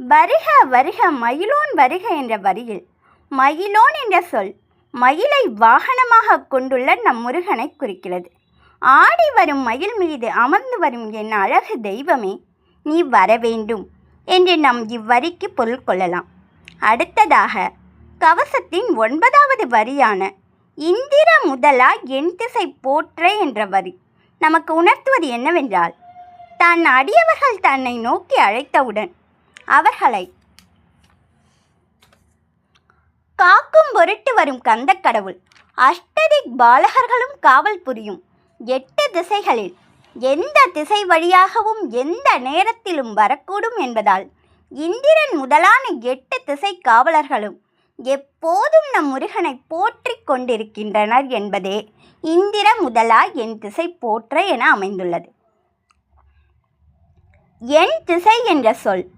வருக வருக மயிலோன் வருக என்ற வரியில். மயிலோன் என்ற சொல் மயிலை வாகனமாக கொண்டுள்ள நம் முருகனை குறிக்கிறது. ஆடி வரும் மயில் மீது அமர்ந்து வரும் என் அழகு தெய்வமே நீ வர வேண்டும் என்று நம் இவ்வரிக்கு பொருள் கொள்ளலாம். அடுத்ததாக கவசத்தின் ஒன்பதாவது வரியான இந்திர முதலா என் திசை போற்ற என்ற வரி. நமக்கு உணர்த்துவது என்னவென்றால் தான் அடியவர்கள் தன்னை நோக்கி அழைத்தவுடன் அவர்களை. காக்கும் பொருட்டு வரும் கந்தக் கடவுள். அஷ்டதிக் பாலகர்களும் காவல் புரியும். எட்டு திசைகளில் எந்த திசை வழியாகவும் எந்த நேரத்திலும் வரக்கூடும் என்பதால் இந்திரன் முதலான எட்டு திசை காவலர்களும் எப்போதும் நம் முருகனை போற்றிக் கொண்டிருக்கின்றனர் என்பதே இந்திர முதலா என் திசை போற்ற என அமைந்துள்ளது. என் திசை என்ற சொல்